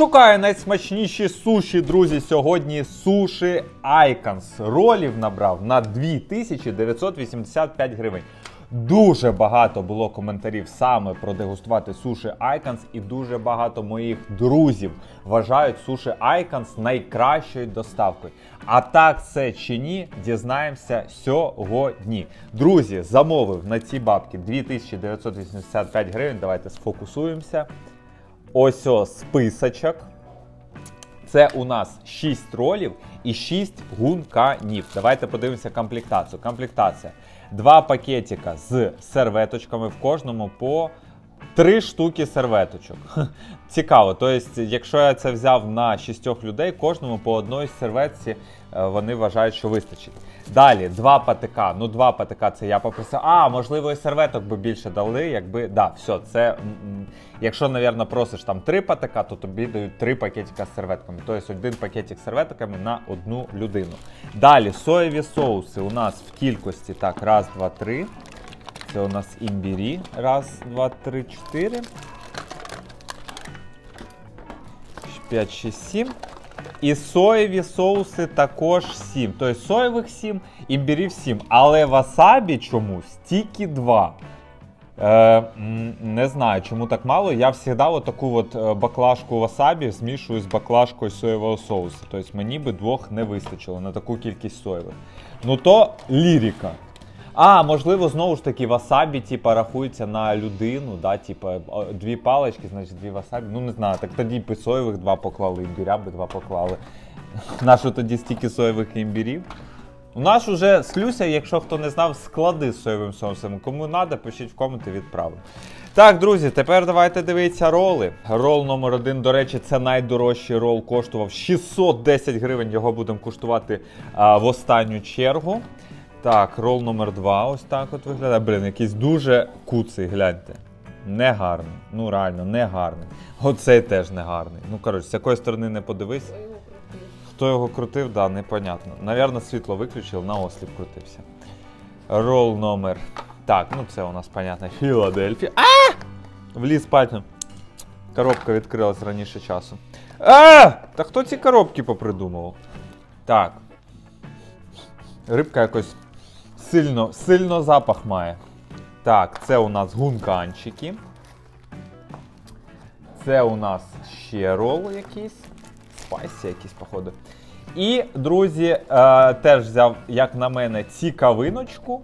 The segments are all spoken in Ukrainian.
Шукаю найсмачніші суші, друзі. Сьогодні суші Icons. Ролів набрав на 2985 гривень. Дуже багато було коментарів саме про дегустувати суші Icons, і дуже багато моїх друзів вважають суші Icons найкращою доставкою. А так це чи ні, дізнаємося сьогодні. Друзі, замовив на ці бабки 2985 гривень. Давайте сфокусуємося. Ось о списочок. Це у нас 6 ролів і 6 гунканів. Давайте подивимося комплектацію. Комплектація. Два пакетика з серветочками в кожному по 3 штуки серветочок. Цікаво. Тобто, якщо я це взяв на 6 людей, кожному по одній серветці е, вони вважають, що вистачить. Далі, два патика. Ну, два патика це я попросив. А, можливо, і серветок би більше дали, якби. Да, все, це. Якщо, навірно, просиш там три патика, то тобі дають три пакетика з серветками. Тобто один пакетик з серветками на одну людину. Далі соєві соуси у нас в кількості. Так, раз, два, три. Це у нас імбірі. Раз, два, три, чотири. 5, 6, 7. І соєві соуси також 7. Тобто соєвих 7, імбірів 7. Але васабі чомусь тільки 2. Е, не знаю, чому так мало. Я завжди отаку от е, баклажку васабі змішую з баклажкою соєвого соусу. Тобто мені би двох не вистачило на таку кількість соєвих. Ну то лірика. А, можливо, знову ж таки, васабі, типа, рахується на людину, да, типа, дві палички, значить дві васабі. Ну не знаю, так тоді б соєвих два поклали, імбіря би два поклали. Нащо тоді стільки соєвих імбірів? У нас уже слюся, якщо хто не знав, склади з соєвим соусом. Кому треба, пишіть в коменти, відправимо. Так, друзі, тепер давайте дивитися роли. Рол номер один, до речі, це найдорожчий рол, коштував 610 гривень. Його будемо куштувати а, в останню чергу. Так, рол номер два. Ось так от виглядає. Блін, якийсь дуже куций, гляньте. Негарний. Ну реально, негарний. Оцей теж негарний. Ну, коротше, з якої сторони не подивись. Хто його крутив, да, непонятно. Навірно, світло виключив, на осліп крутився. Рол номер. Так, ну це у нас, понятно, Філадельфія. А! Вліз пальцем. Коробка відкрилась раніше часу. А! Та хто ці коробки попридумував? Так. Рибка якось сильно, сильно запах має. Так, це у нас гунканчики. Це у нас ще рол якийсь. Спайсі якісь, походу. І, друзі, е, теж взяв, як на мене, цікавиночку.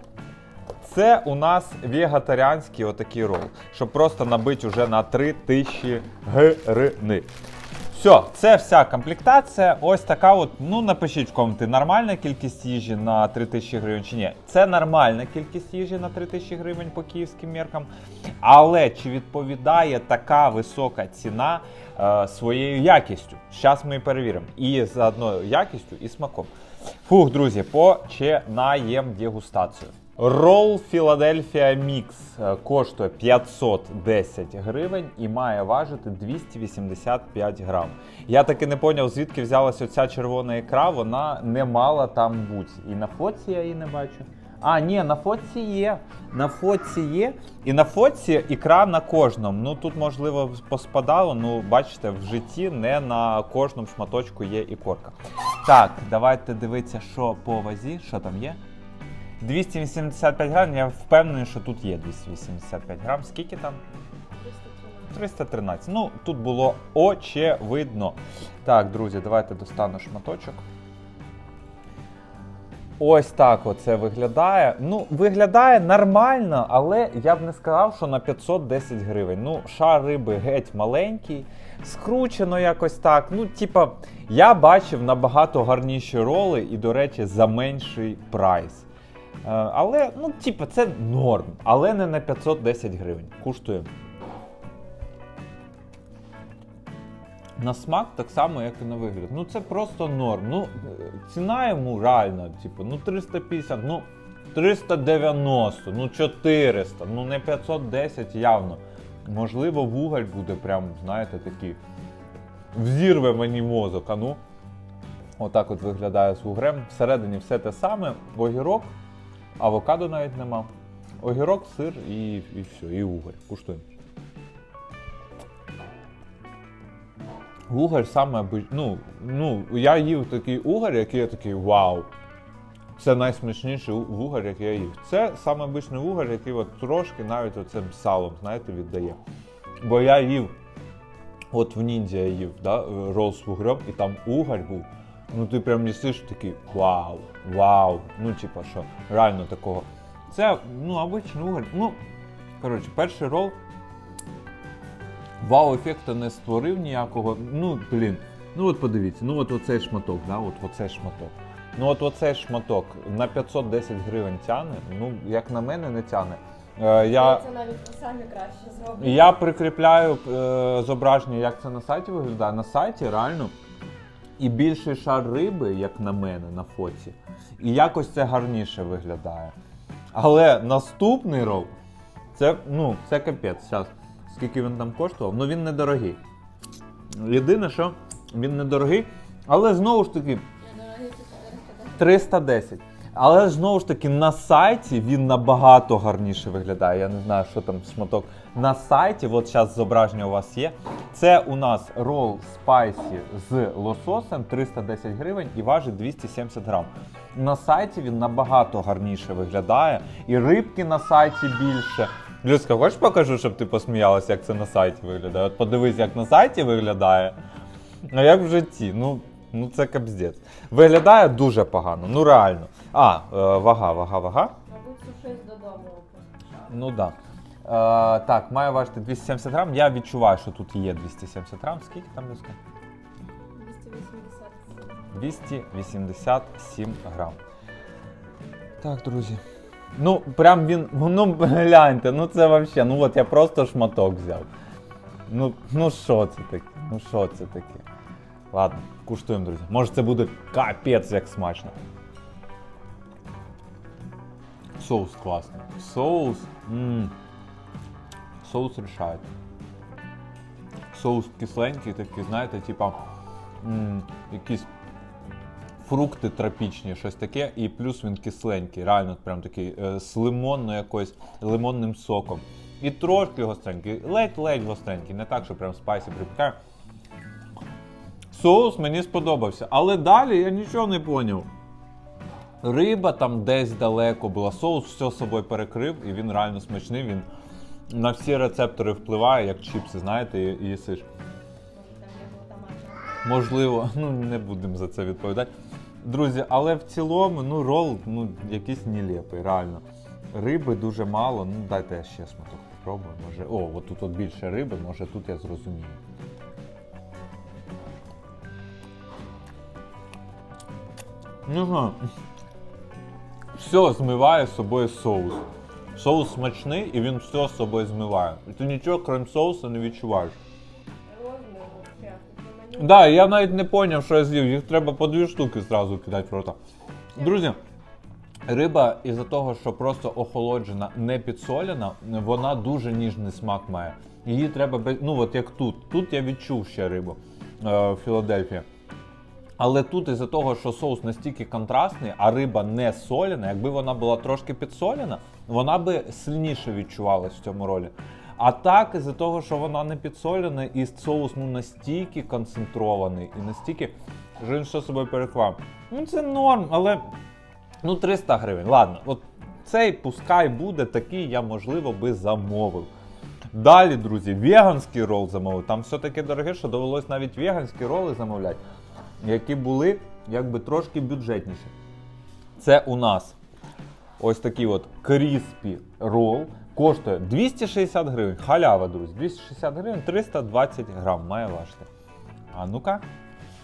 Це у нас вегетаріанський отакий рол, щоб просто набити вже на 3000 гривень. Все, це вся комплектація. Ось така от. Ну, напишіть в коменти, нормальна кількість їжі на 3000 гривень чи ні. Це нормальна кількість їжі на 3000 гривень по київським меркам. Але чи відповідає така висока ціна е, своєю якістю? Зараз ми перевіримо. І заодно якістю, і смаком. Фух, друзі, починаємо дегустацію. Рол Філадельфія Мікс коштує 510 гривень і має важити 285 грам. Я таки не поняв, звідки взялася оця червона ікра, вона не мала там бути. І на фоці я її не бачу. А, ні, на фоці є. На фоці є. І на фоці ікра на кожному. Ну тут, можливо, поспадало, ну бачите, в житті не на кожному шматочку є ікорка. Так, давайте дивитися, що по вазі, що там є. 285 грам, я впевнений, що тут є 285 грам. Скільки там? 313. Ну, тут було очевидно. Так, друзі, давайте достану шматочок. Ось так оце виглядає. Ну, виглядає нормально, але я б не сказав, що на 510 гривень. Ну, шар риби геть маленький, скручено якось так. Ну, типа, я бачив набагато гарніші роли і, до речі, за менший прайс. Е, Але, ну, типа, це норм, але не на 510 гривень. Коштує. На смак так само, як і на вигляд. Ну це просто норм. Ну, ціна йому реально, типу, ну 350, ну 390, ну 400, ну не 510 явно. Можливо, вуголь буде прям, знаєте, такий. Взірве мені мозок, а ну. Отак от виглядає з вугрем. Всередині все те саме, огірок, авокадо навіть нема. Огірок, сир і, і все, і уголь. Куштуємо. Угар саме ну, ну, я їв такий угар, який я такий вау. Це найсмачніший у- який я їв. Це саме обичний вугар, який от трошки навіть оцим салом, знаєте, віддає. Бо я їв, от в ніндзя я їв, да, е, рол з вугрем, і там угар був. Ну ти прям їсиш такий вау, вау. Ну, типа, що реально такого. Це ну, обичний угар. Ну, коротше, перший рол вау-ефекту не створив ніякого. Ну, блін. Ну от подивіться, ну от оцей шматок, да, от оцей шматок. Ну от оцей шматок на 510 гривень тяне, ну, як на мене, не тяне. Е, я, Це навіть самі краще я прикріпляю е, зображення, як це на сайті виглядає. На сайті реально і більший шар риби, як на мене, на фоці. І якось це гарніше виглядає. Але наступний рок це, ну, це капець. Зараз, скільки він там коштував? Ну він недорогий. Єдине, що він недорогий, але знову ж таки, Недорогий це 410. 310. Але знову ж таки на сайті він набагато гарніше виглядає. Я не знаю, що там шматок. На сайті, от зараз зображення у вас є. Це у нас рол спайсі з лососем 310 гривень і важить 270 грам. На сайті він набагато гарніше виглядає, і рибки на сайті більше. Люська, хочеш покажу, щоб ти посміялася, як це на сайті виглядає? От подивись, як на сайті виглядає. А як в житті? Ну, ну це капздець. Виглядає дуже погано, ну реально. А, е, вага, вага, вага. Мабуть, сушись додому. Ну так. Да. Е, так, має важити 270 грам. Я відчуваю, що тут є 270 грам. Скільки там Люська? 280. 287 грам. Так, друзі. Ну, прям він. Ну, гляньте, ну це вообще. Ну от я просто шматок взяв. Ну, ну що це таке? Ну що це таке? Ладно, куштуємо, друзі. Може це буде капець як смачно. Соус класний. Соус. м Соус рішає. Соус кисленький, такий, знаєте, типа якісь фрукти тропічні, щось таке, і плюс він кисленький, реально прям такий е, з лимонною якоюсь лимонним соком. І трошки гостренький, ледь-ледь гостренький, не так, що прям спайсі припікає. Соус мені сподобався, але далі я нічого не поняв. Риба там десь далеко була, соус все собою перекрив, і він реально смачний. Він на всі рецептори впливає, як чіпси, знаєте, і, їсиш. Можливо, ну не будемо за це відповідати. Друзі, але в цілому, ну, рол ну, якийсь нелепий, реально. Риби дуже мало. Ну, дайте я ще сматок попробую. Може. О, от тут от більше риби, може тут я зрозумію. Знаю. Все змиває з собою соус. Соус смачний і він все з собою змиває. І ти нічого, крім соусу, не відчуваєш. Так, да, я навіть не зрозумів, що я з'їв. Їх треба по дві штуки зразу кидати в рота. Друзі, риба із-за того, що просто охолоджена, не підсолена, вона дуже ніжний смак має. Її треба. Ну, от як тут. Тут я відчув ще рибу е, в Філадельфії. Але тут із-за того, що соус настільки контрастний, а риба не соляна, якби вона була трошки підсолена, вона би сильніше відчувалась в цьому ролі. А так, із-за того, що вона не підсолена, і соус ну, настільки концентрований і настільки, що він що собою переклав. Ну це норм, але ну 300 гривень. Ладно, от цей пускай буде такий, я можливо би замовив. Далі, друзі, веганський рол замовив. Там все таке дороге, що довелось навіть веганські роли замовляти, які були якби трошки бюджетніші. Це у нас ось такий от кріспі рол. Коштує 260 гривень. Халява, друзі. 260 гривень, 320 грам має важити. А ну-ка,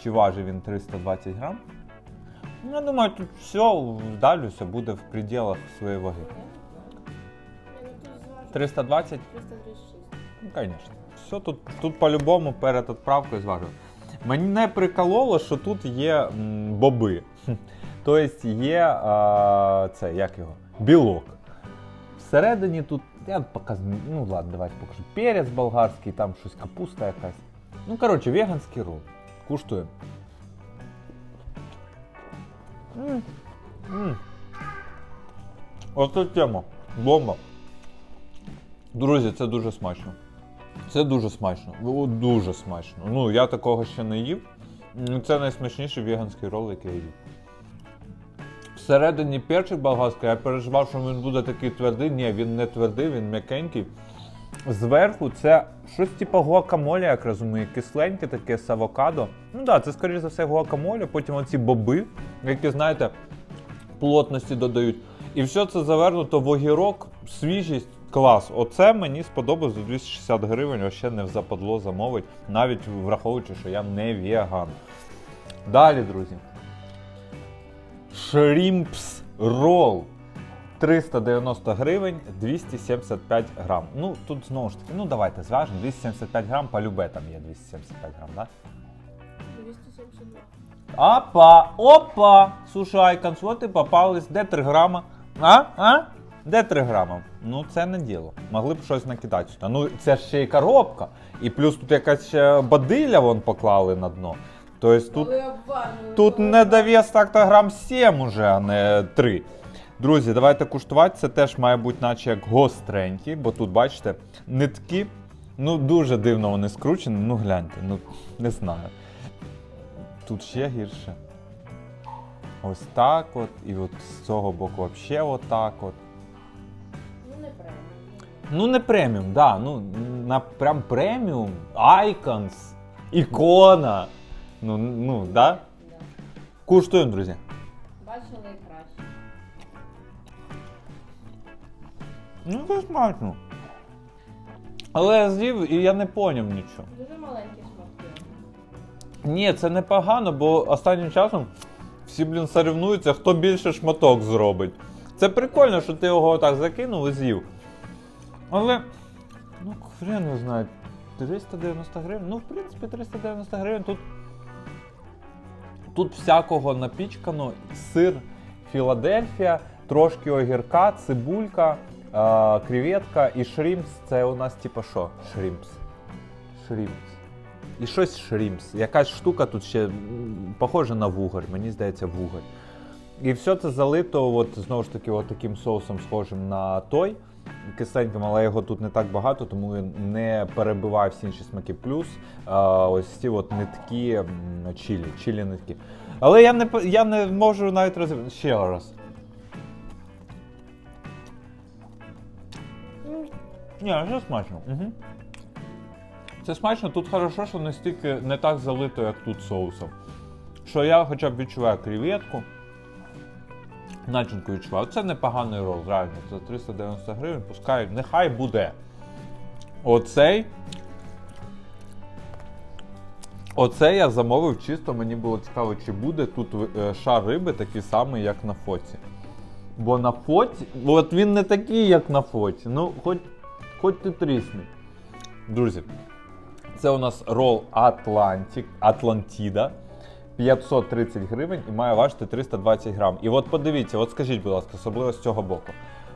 чи важить він 320 грам? Ну, Я думаю, тут все, далі все буде в пределах своєї ваги. Ні, ну 320? 336. Ну, звісно. Все тут, тут по-любому перед відправкою зважую. Мене прикололо, що тут є боби. Тобто є а, це, як його? Білок. Всередині тут, я показую, ну ладно, давайте покажу. Перець болгарський, там щось капуста якась. Ну, коротше, веганський рол. М. Оце тема. Бомба. Друзі, це дуже смачно. Це дуже смачно. Дуже смачно. Ну, я такого ще не їв. Це найсмачніший веганський рол, який я їв. Всередині перчик болгарський, я переживав, що він буде такий твердий. Ні, він не твердий, він м'якенький. Зверху це щось типу гуакамоле, як розумію, кисленьке таке з авокадо. Ну так, да, це скоріш за все гуакамоле, потім оці боби, які, знаєте, плотності додають. І все це завернуто в огірок, свіжість, клас. Оце мені сподобалось за 260 гривень, ще не в западло замовить, навіть враховуючи, що я не веган. Далі, друзі. Шрімпс рол. 390 гривень, 275 грам. Ну, тут знову ж таки, ну давайте зважимо. 275 грам, полюбе там є 275 грам, да? 272. Опа, опа! Слушай, Айконс, от і попались. Де 3 грама? А? А? Де 3 грама? Ну, це не діло. Могли б щось накидати сюди. Ну, це ще й коробка. І плюс тут якась ще бадилля вон поклали на дно. Тобто тут, тут коли не довес так-то грам 7 уже, а не 3. Друзі, давайте куштувати. Це теж має бути наче як гостренький, бо тут, бачите, нитки. Ну, дуже дивно вони скручені. Ну, гляньте, ну не знаю. Тут ще гірше. Ось так от, і от з цього боку взагалі отак от. Ну не преміум. Да. Ну, на прям преміум, Icons, ікона. Ну, ну, да? Да. Куштуємо, друзі. Бачили і краще. Ну, це смачно. Але я з'їв і я не поняв нічого. Дуже маленькі шматки. Ні, це не погано, бо останнім часом всі, блін, соревнуються, хто більше шматок зробить. Це прикольно, що ти його отак закинув і з'їв. Але, ну, хрен не знаю, 390 гривень. Ну, в принципі, 390 гривень тут. Тут всякого напічкано, сир Філадельфія, трошки огірка, цибулька, е- креветка і шрімпс. Це у нас типа що? Шрімпс. Шрімпс. І щось шрімпс. Якась штука тут ще похожа на вугор, мені здається, вугор. І все це залито, от, знову ж таки, от таким соусом, схожим на той. Кисленьким, але його тут не так багато, тому він не перебиває всі інші смаки. Плюс а, ось ці от нитки чилі, чилі нитки. Але я не, я не можу навіть розібрати. Ще раз. Ні, це смачно. Угу. Це смачно, тут хорошо, що не стільки не так залито, як тут соусом. Що я хоча б відчуваю креветку. Начинку відчуваю. Це непоганий рол, реально. Це 390 гривень, пускай, нехай буде. Оцей. Оце я замовив чисто, мені було цікаво, чи буде тут е, шар риби такий самий, як на фоці. Бо на фоці, от він не такий, як на фоці. Ну, хоч, хоч ти трісни. Друзі, це у нас рол Атлантик, Атлантіда. 530 гривень і має важити 320 грам. І от подивіться, от скажіть, будь ласка, особливо з цього боку.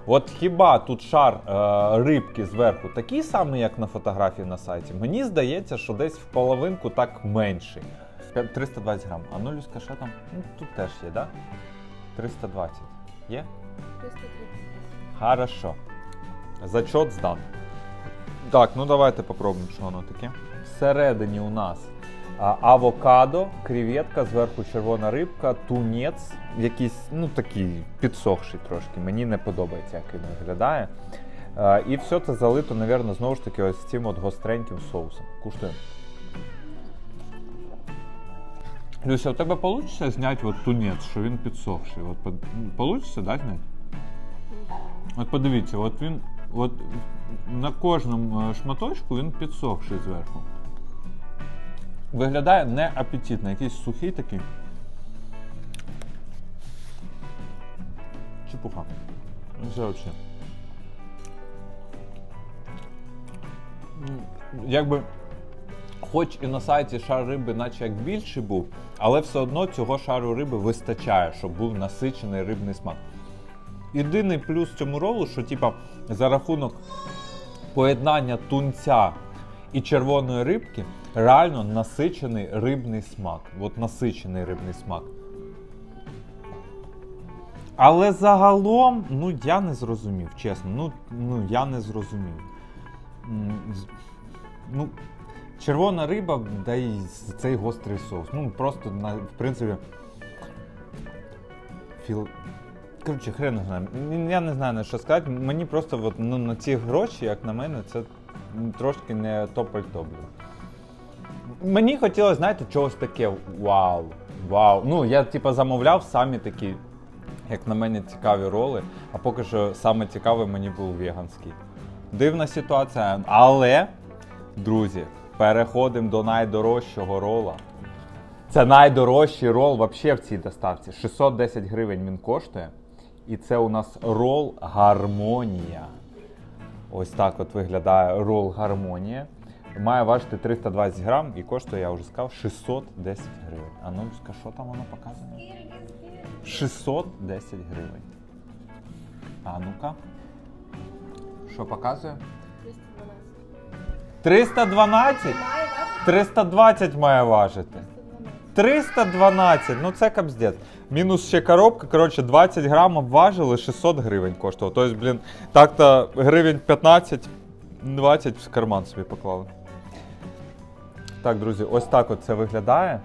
От хіба тут шар е, рибки зверху такий самий, як на фотографії на сайті? Мені здається, що десь в половинку так менший. 320 грам. А ну, Люська, що там? Ну, тут теж є, да? 320. Є? 330. Хорошо. Зачет здан. Так, ну давайте попробуємо, що воно таке. Всередині у нас авокадо, креветка, зверху червона рибка, тунець, якийсь, ну такий підсохший трошки. Мені не подобається, як він виглядає. І все це залито, напевно, знову ж таки, ось цим от гостреньким соусом. Куштуємо. Люся, у тебе вийде зняти от тунець, що він підсохший? От вийде, да, зняти? От подивіться, от він от на кожному е, шматочку він підсохший зверху. Виглядає неапетитно, якийсь сухий такий. Чепуха. Ну, взагалі. Якби, хоч і на сайті шар риби, наче як більший був, але все одно цього шару риби вистачає, щоб був насичений рибний смак. Єдиний плюс цьому ролу, що типа за рахунок поєднання тунця і червоної рибки реально насичений рибний смак. От насичений рибний смак. Але загалом, ну я не зрозумів, чесно. Ну, ну я не зрозумів. Ну, червона риба, да й цей гострий соус. Ну, просто, на, в принципі. Філ... Коротше, хрен знаю. Я не знаю на що сказати. Мені просто от, ну, на ці гроші, як на мене, це трошки не топ-альто, блін. Мені хотілося, знаєте, чогось таке. Вау. Вау. Ну, я типа замовляв самі такі, як на мене, цікаві роли, а поки що саме цікавий мені був веганський. Дивна ситуація, але, друзі, переходимо до найдорожчого рола. Це найдорожчий рол взагалі в цій доставці. 610 гривень він коштує. І це у нас рол гармонія. Ось так от виглядає рол гармонія. Має важити 320 грам і коштує, я вже сказав, 610 гривень. А ну, що там воно показує? 610 гривень. А ну-ка. Що показує? 312. 312? 320 має важити. 312. 312, ну це капздець. Мінус ще коробка, коротше, 20 грам обважили, 600 гривень коштувало. Тобто, блін, так-то гривень 15, 20 в карман собі поклали. Так, друзі, ось так от це виглядає.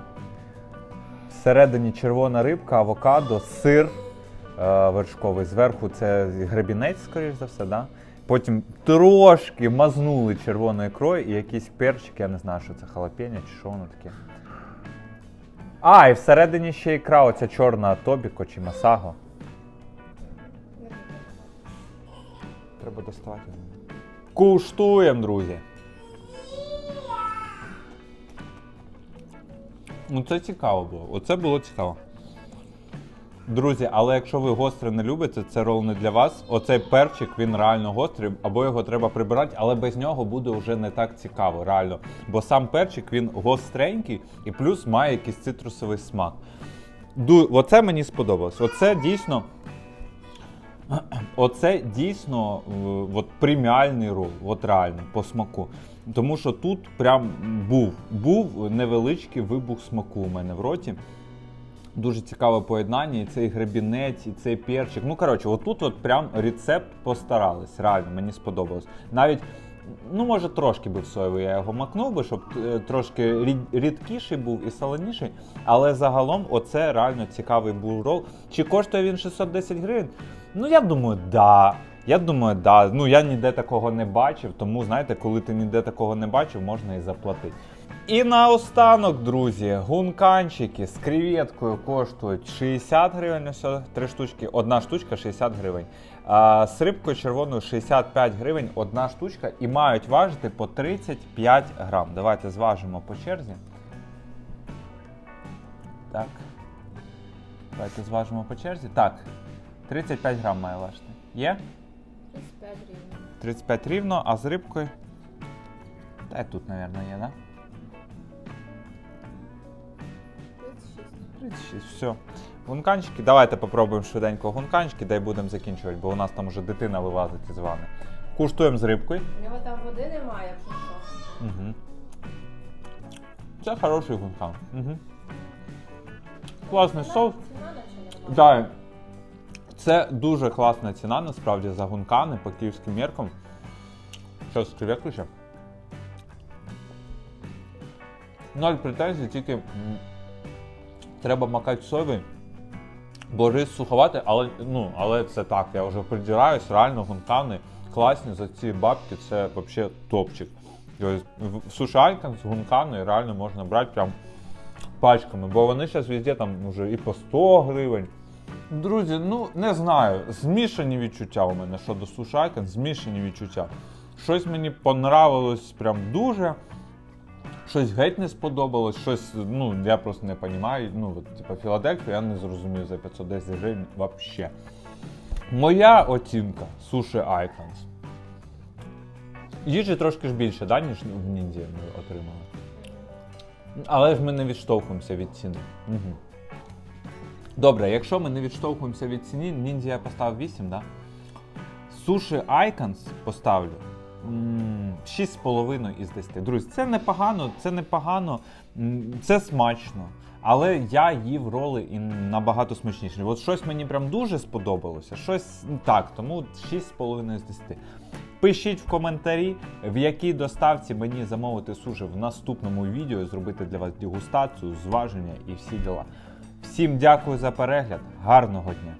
Всередині червона рибка, авокадо, сир е, вершковий. Зверху це гребінець, скоріш за все, да? Потім трошки мазнули червоною ікрою і якийсь перчик, я не знаю, що це халапеньо чи що воно таке. А, і всередині ще ікра, оця чорна тобіко чи масаго. Треба доставати. Куштуємо, друзі. Ну, це цікаво було. Оце було цікаво. Друзі, але якщо ви гостре не любите, це рол не для вас. Оцей перчик він реально гострий, або його треба прибирати, але без нього буде вже не так цікаво, реально. Бо сам перчик він гостренький і плюс має якийсь цитрусовий смак. Ду... Оце мені сподобалось. Оце дійсно. Оце дійсно е, от, преміальний рол, от реально, по смаку. Тому що тут прям був, був невеличкий вибух смаку у мене в роті. Дуже цікаве поєднання, і цей гребінець, і цей перчик. Ну, коротше, отут от прям рецепт постарались. Реально, мені сподобалось. Навіть, ну, може, трошки би в соєвий я його макнув би, щоб е, трошки рід- рідкіший був і солоніший. Але загалом, оце реально цікавий був рол. Чи коштує він 610 гривень? Ну, я думаю, да. Я думаю, да. Ну я ніде такого не бачив, тому знаєте, коли ти ніде такого не бачив, можна і заплатити. І наостанок, друзі, гунканчики з креветкою коштують 60 гривень, ось три штучки, одна штучка 60 гривень. А, з рибкою червоною 65 гривень, одна штучка, і мають важити по 35 грам. Давайте зважимо по черзі. Так. Давайте зважимо по черзі. Так. 35 грам має важити. Є? 35 гривень. 35 рівно, а з рибкою. Та й тут, мабуть, є, да? 36. 36, все. Гунканчики, давайте попробуємо швиденько гунканчики, дай будемо закінчувати, бо у нас там вже дитина вилазить із вами. Куштуємо з рибкою. У нього там води немає, якщо що. Угу. Це хороший гункан. Угу. Класний соус. Ціна наче нормальна. Да. Це дуже класна ціна, насправді, за гункани по київським меркам. Що, з креветкою? Ноль претензій, тільки треба макати соєвий, бо рис суховатий, але, ну, але це так, я вже придираюсь, реально гункани класні за ці бабки, це взагалі топчик. В з гункани реально можна брати прям пачками, бо вони зараз везде там вже і по 100 гривень. Друзі, ну не знаю. Змішані відчуття у мене щодо суші Айкон, змішані відчуття. Щось мені понравилось прям дуже. Щось геть не сподобалось, щось, ну, я просто не розумію. Ну, от, типа Філадельфію я не зрозумів за 510 гривень взагалі. Моя оцінка суші Icons. Їжі трошки ж більше, да, ніж в Ніндзі ми отримали. Але ж ми не відштовхуємося від ціни. Угу. Добре, якщо ми не відштовхуємося від ціни, ніндзя я поставив 8, да? Суші Icons поставлю 6,5 із 10. Друзі, це непогано, це непогано, це смачно. Але я їв роли і набагато смачніше. От щось мені прям дуже сподобалося, щось так, тому 6,5 з 10. Пишіть в коментарі, в якій доставці мені замовити суші в наступному відео, зробити для вас дегустацію, зваження і всі діла. Всім дякую за перегляд, гарного дня!